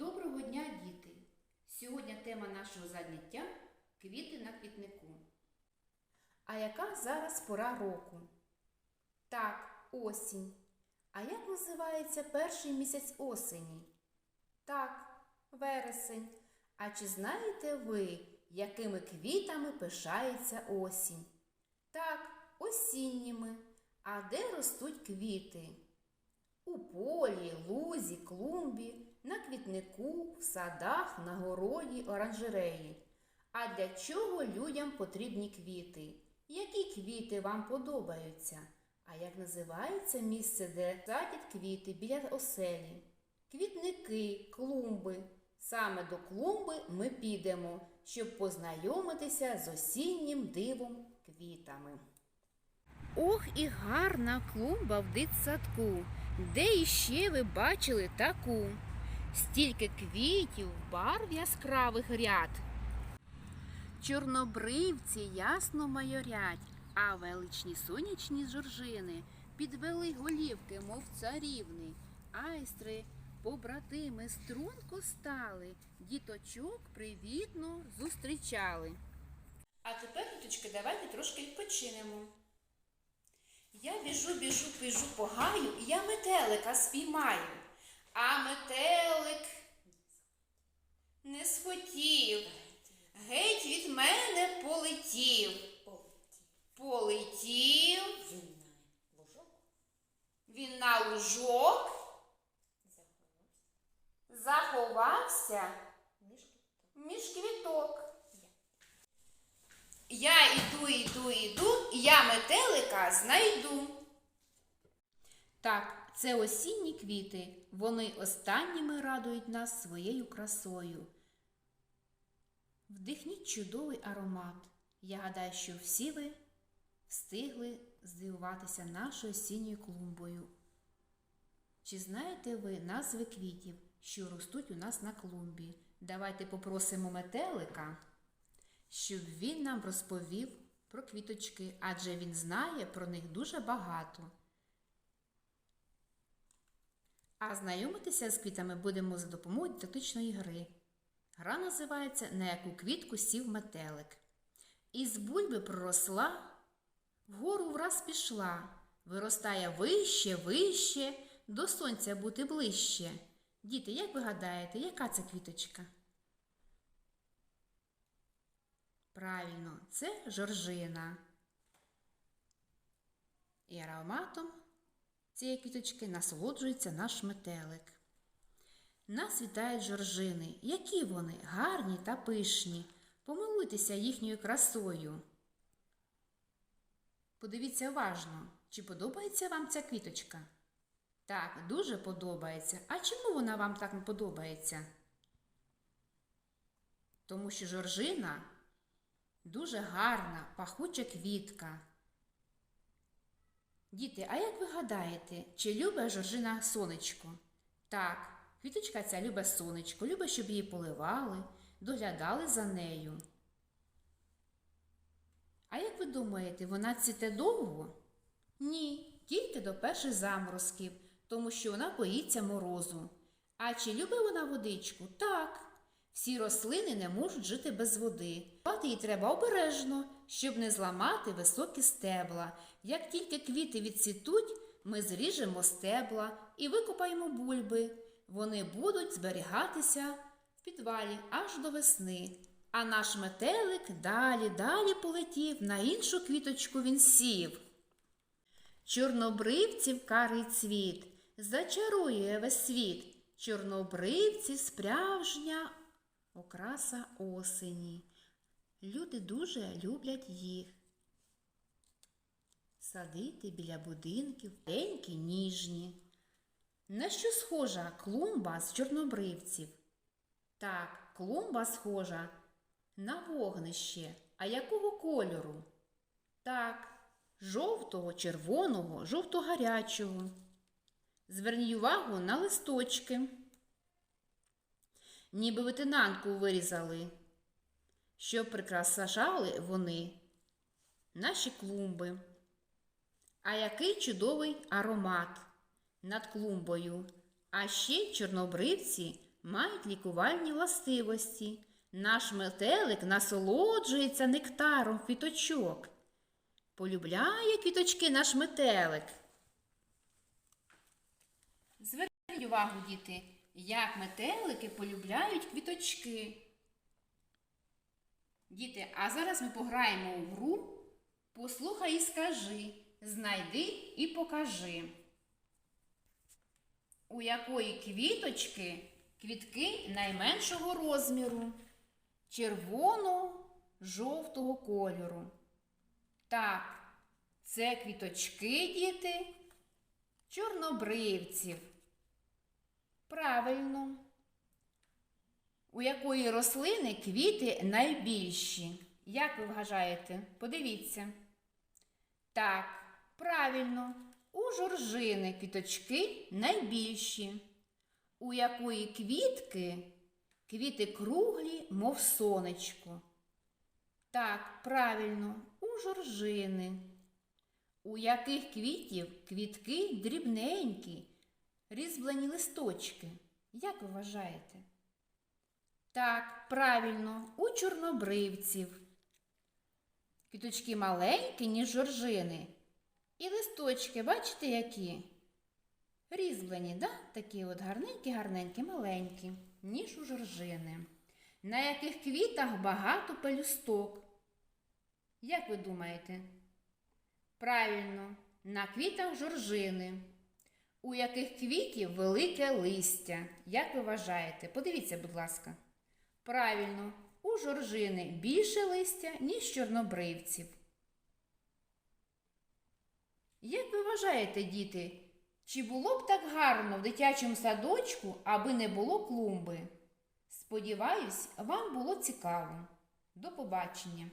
Доброго дня, діти! Сьогодні тема нашого заняття квіти на квітнику. А яка зараз пора року? Так, осінь. А як називається перший місяць осені? Так, вересень. А чи знаєте ви, якими квітами пишається осінь? Так, осінніми. А де ростуть квіти? У полі, лузі, клумбі, на квітнику, в садах, на городі, оранжереї. А для чого людям потрібні квіти? Які квіти вам подобаються? А як називається місце, де садять квіти біля оселі? Квітники, клумби. Саме до клумби ми підемо, щоб познайомитися з осіннім дивом квітами. Ох, і гарна клумба в дитсадку. Де іще ви бачили таку? Стільки квітів, барв яскравих ряд. Чорнобривці ясно майорять, а величні сонячні жоржини підвели голівки, мов царівни, айстри, побратими струнко стали, діточок привітно зустрічали. А тепер, діточки, давайте трошки відпочинемо. Я біжу, біжу, біжу по гаю, і я метелика спіймаю. А метелик не схотів, геть від мене полетів. Полетів він на лужок, заховався між квіток. Я іду, іду, іду, я метелика знайду. Так, це осінні квіти. Вони останніми радують нас своєю красою. Вдихніть чудовий аромат. Я гадаю, що всі ви встигли здивуватися нашою осінньою клумбою. Чи знаєте ви назви квітів, що ростуть у нас на клумбі? Давайте попросимо метелика щоб він нам розповів про квіточки, адже він знає про них дуже багато. А знайомитися з квітами будемо за допомогою дидактичної гри. Гра називається На яку квітку сів метелик. Із бульби проросла, вгору враз пішла, виростає вище, вище, до сонця бути ближче. Діти, як ви гадаєте, яка це квіточка? Правильно, це жоржина. І ароматом цієї квіточки насолоджується наш метелик. Нас вітають жоржини. Які вони гарні та пишні. Помилуйтеся їхньою красою. Подивіться уважно, чи подобається вам ця квіточка? Так, дуже подобається. А чому вона вам так не подобається? Тому що жоржина Дуже гарна, пахуча квітка. Діти, а як ви гадаєте, чи любить Жоржина сонечко? Так, квіточка ця любить сонечко, любить, щоб її поливали, доглядали за нею. А як ви думаєте, вона цвіте довго? Ні, тільки до перших заморозків, тому що вона боїться морозу. А чи любить вона водичку? Так. Всі рослини не можуть жити без води. Пати її треба обережно, щоб не зламати високі стебла. Як тільки квіти відцвітуть, ми зріжемо стебла і викопаємо бульби. Вони будуть зберігатися в підвалі аж до весни. А наш метелик далі, далі полетів, на іншу квіточку він сів. Чорнобривців карий цвіт, зачарує весь світ. Чорнобривці справжня окраса осені. Люди дуже люблять їх. Садити біля будинків деньки ніжні. На що схожа клумба з чорнобривців? Так, клумба схожа на вогнище. А якого кольору? Так, жовтого, червоного, жовто-гарячого. Зверніть увагу на листочки ніби ветенанку вирізали, щоб прикрашали вони наші клумби. А який чудовий аромат над клумбою. А ще чорнобривці мають лікувальні властивості. Наш метелик насолоджується нектаром квіточок. Полюбляє квіточки наш метелик. Зверніть увагу, діти, як метелики полюбляють квіточки. Діти, а зараз ми пограємо у гру. Послухай і скажи, знайди і покажи. У якої квіточки квітки найменшого розміру, червоно-жовтого кольору. Так, це квіточки, діти, чорнобривців. Правильно. У якої рослини квіти найбільші? Як ви вважаєте? Подивіться. Так, правильно, у жоржини квіточки найбільші. У якої квітки квіти круглі, мов сонечко. Так, правильно, у жоржини. У яких квітів квітки дрібненькі, різьблені листочки. Як вважаєте? Так, правильно, у чорнобривців. Квіточки маленькі, ніж жоржини. І листочки, бачите, які? Різьблені, да? такі от гарненькі, гарненькі, маленькі, ніж у жоржини. На яких квітах багато пелюсток? Як ви думаєте? Правильно, на квітах жоржини. У яких квітів велике листя? Як ви вважаєте? Подивіться, будь ласка. Правильно, у жоржини більше листя, ніж чорнобривців. Як ви вважаєте, діти, чи було б так гарно в дитячому садочку, аби не було клумби? Сподіваюсь, вам було цікаво. До побачення!